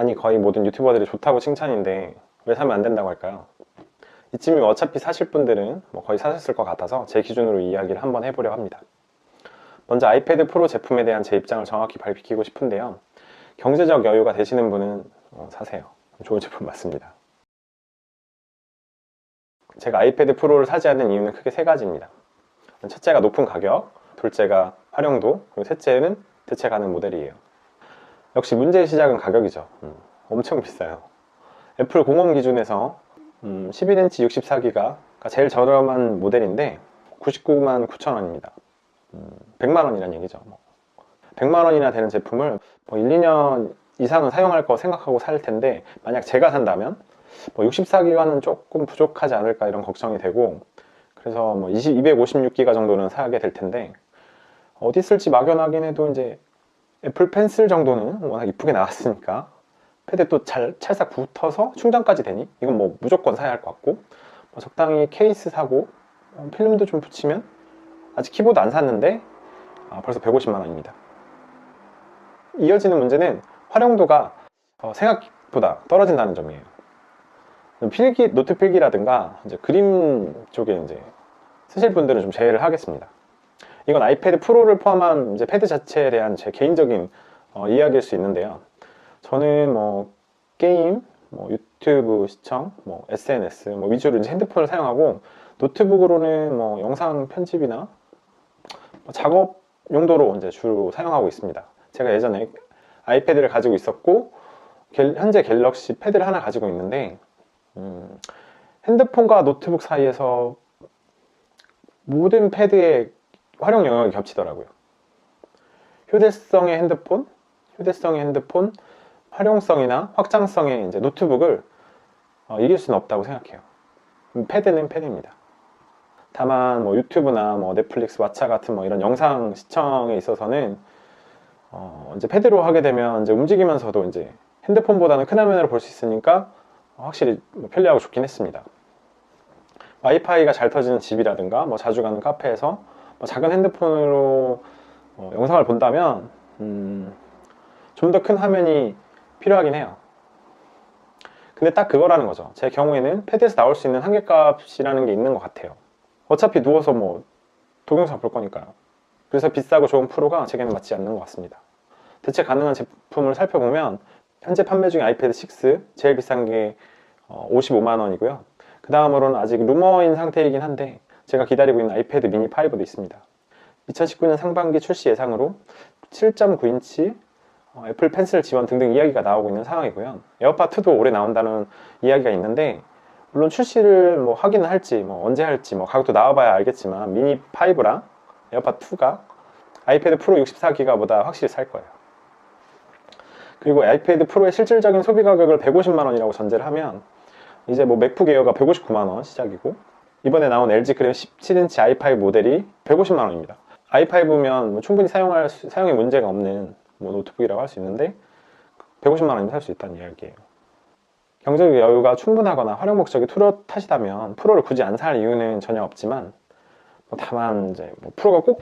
아니 거의 모든 유튜버들이 좋다고 칭찬인데 왜 사면 안 된다고 할까요? 이쯤이면 어차피 사실 분들은 뭐 거의 사셨을 것 같아서 제 기준으로 이야기를 한번 해보려 합니다. 먼저 아이패드 프로 제품에 대한 제 입장을 정확히 밝히고 싶은데요. 경제적 여유가 되시는 분은 어, 사세요. 좋은 제품 맞습니다. 제가 아이패드 프로를 사지 않는 이유는 크게 세 가지입니다. 첫째가 높은 가격, 둘째가 활용도, 그리고 셋째는 대체 가능 모델이에요. 역시 문제의 시작은 가격이죠. 음, 엄청 비싸요. 애플 공홈 기준에서 음, 11인치 64기가 제일 저렴한 모델인데 99만 9천 원입니다. 음, 100만 원이란 얘기죠. 뭐. 100만 원이나 되는 제품을 뭐 1, 2년 이상은 사용할 거 생각하고 살 텐데 만약 제가 산다면 뭐 64기가는 조금 부족하지 않을까 이런 걱정이 되고 그래서 뭐 20, 256기가 정도는 사게 될 텐데 어디 쓸지 막연하긴 해도 이제 애플 펜슬 정도는 워낙 이쁘게 나왔으니까 패드에 또 잘, 찰싹 붙어서 충전까지 되니 이건 뭐 무조건 사야 할 것 같고 뭐 적당히 케이스 사고 어, 필름도 좀 붙이면 아직 키보드 안 샀는데 아, 벌써 150만 원입니다. 이어지는 문제는 활용도가 어, 생각보다 떨어진다는 점이에요. 필기, 노트 필기라든가 이제 그림 쪽에 이제 쓰실 분들은 좀 제외를 하겠습니다 이건 아이패드 프로를 포함한 이제 패드 자체에 대한 제 개인적인 어, 이야기일 수 있는데요 저는 뭐 게임, 뭐 유튜브 시청, 뭐 SNS 뭐 위주로 이제 핸드폰을 사용하고 노트북으로는 뭐 영상 편집이나 뭐 작업 용도로 이제 주로 사용하고 있습니다. 제가 예전에 아이패드를 가지고 있었고 갤- 현재 갤럭시 패드를 하나 가지고 있는데 음, 핸드폰과 노트북 사이에서 모든 패드의 활용 영역이 겹치더라고요. 휴대성의 핸드폰, 휴대성의 핸드폰, 활용성이나 확장성의 이제 노트북을 어, 이길 수는 없다고 생각해요. 음, 패드는 패드입니다. 다만 뭐 유튜브나 뭐 넷플릭스, 왓챠 같은 뭐 이런 영상 시청에 있어서는 어, 이제 패드로 하게 되면 이제 움직이면서도 이제 핸드폰보다는 큰 화면으로 볼 수 있으니까 확실히 뭐 편리하고 좋긴 했습니다. 와이파이가 잘 터지는 집이라든가 뭐 자주 가는 카페에서 뭐 작은 핸드폰으로 어, 영상을 본다면 음, 좀 더 큰 화면이 필요하긴 해요. 근데 딱 그거라는 거죠. 제 경우에는 패드에서 나올 수 있는 한계값이라는 게 있는 것 같아요. 어차피 누워서 뭐 동영상 볼 거니까요. 그래서 비싸고 좋은 프로가 제게는 맞지 않는 것 같습니다. 대체 가능한 제품을 살펴보면 현재 판매 중인 아이패드 6 제일 비싼 게 55만 원이고요. 그 다음으로는 아직 루머인 상태이긴 한데 제가 기다리고 있는 아이패드 미니 5도 있습니다. 2019년 상반기 출시 예상으로 7.9인치 어, 애플 펜슬 지원 등등 이야기가 나오고 있는 상황이고요. 에어팟 2도 올해 나온다는 이야기가 있는데 물론 출시를 뭐 하기는 할지 뭐 언제 할지 뭐 가격도 나와봐야 알겠지만 미니 5랑 에어팟 2가 아이패드 프로 64기가보다 확실히 살 거예요. 그리고 아이패드 프로의 실질적인 소비 가격을 150만 원이라고 전제를 하면 이제 뭐 맥북 에어가 159만 원 시작이고 이번에 나온 LG 그램 17인치 i5 모델이 150만 원입니다. i5면 뭐 충분히 사용할 수- 사용에 문제가 없는 뭐 노트북이라고 할 수 있는데 150만 원이면 살 수 있다는 이야기예요. 경제적 여유가 충분하거나 활용 목적이 뚜렷하시다면 프로를 굳이 안 살 이유는 전혀 없지만 뭐 다만 이제 뭐 프로가 꼭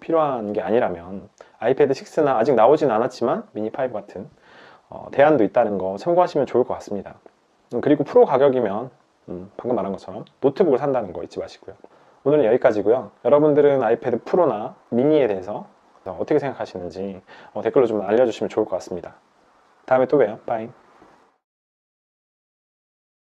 필요한 게 아니라면 아이패드 6나 아직 나오진 않았지만 미니 5 같은 어, 대안도 있다는 거 참고하시면 좋을 것 같습니다. 음, 그리고 프로 가격이면 음, 방금 말한 것처럼 노트북을 산다는 거 잊지 마시고요. 오늘은 여기까지고요. 여러분들은 아이패드 프로나 미니에 대해서 어떻게 생각하시는지 어, 댓글로 좀 알려주시면 좋을 것 같습니다. 다음에 또 봬요. 빠이.